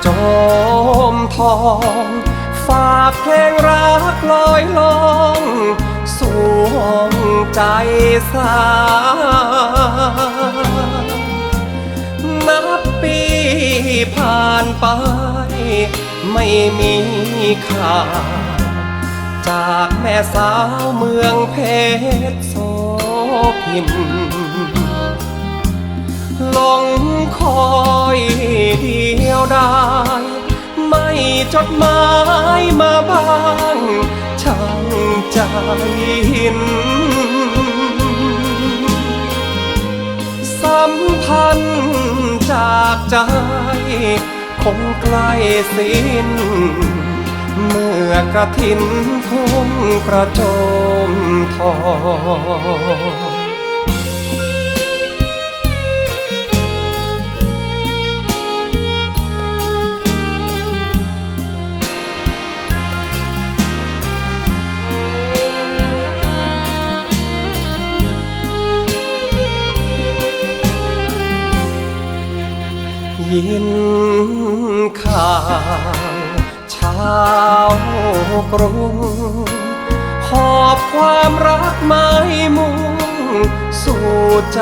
โจมทอง ฝากเพลงรักลอยลองสวงใจสานับปีผ่านไป ไม่มีข่าจากแม่สาวเมืองเพชรโสพินลงคอย เดียวดายไม่จดหมายมาบ้างช่างใจหิน สัมพันธ์จากใจ คงใกล้สิ้น เมื่อกระถินทุ่งกระโจมทอง ยินข่าวชาวกรุงหอบความรักไม้มุงสู่ใจ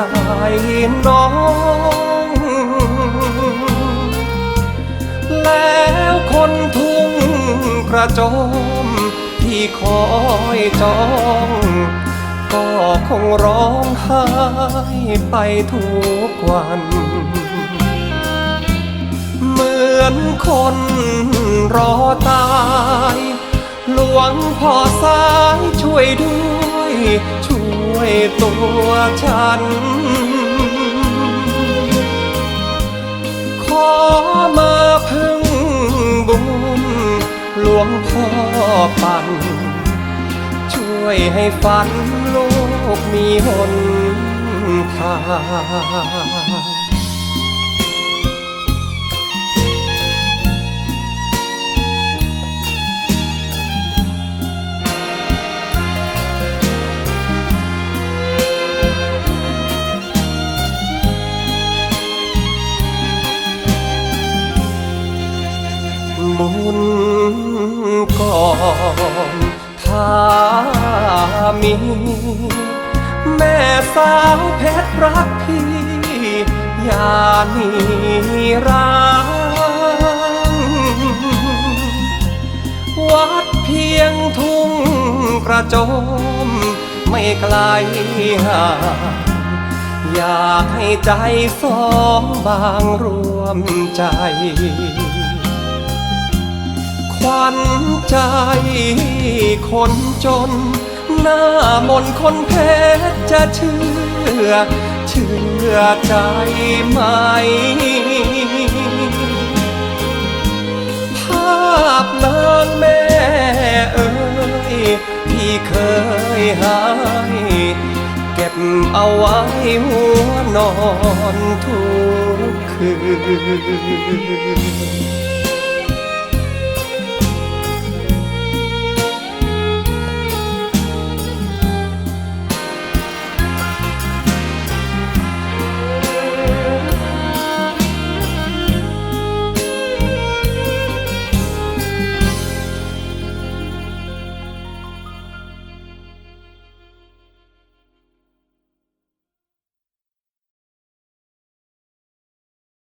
น้อง แล้วคนทุ่งกระจมที่คอยจองก็คงร้องไห้ไปทุกวัน อนคนรอตาย หลวงพ่อสายช่วยด้วย ช่วยตัวฉัน ขอมาพึ่งบุญหลวงพ่อปั่น ช่วยให้ฝันโลกมีหนทาง บุญก่อนถ้ามี แม่สาวเพชรรักพี่ อย่าหนีร้างวัดเพียงทุ่งกระโจม ไม่ไกลห่างอยากให้ใจสองบางรวมใจ วัญใจคนจน หน้ามนคนเพชรจะเชื่อ เชื่อใจไหม ภาพนางแม่เอ่ยที่เคยหายเก็บเอาไว้หัวนอนทุกคืน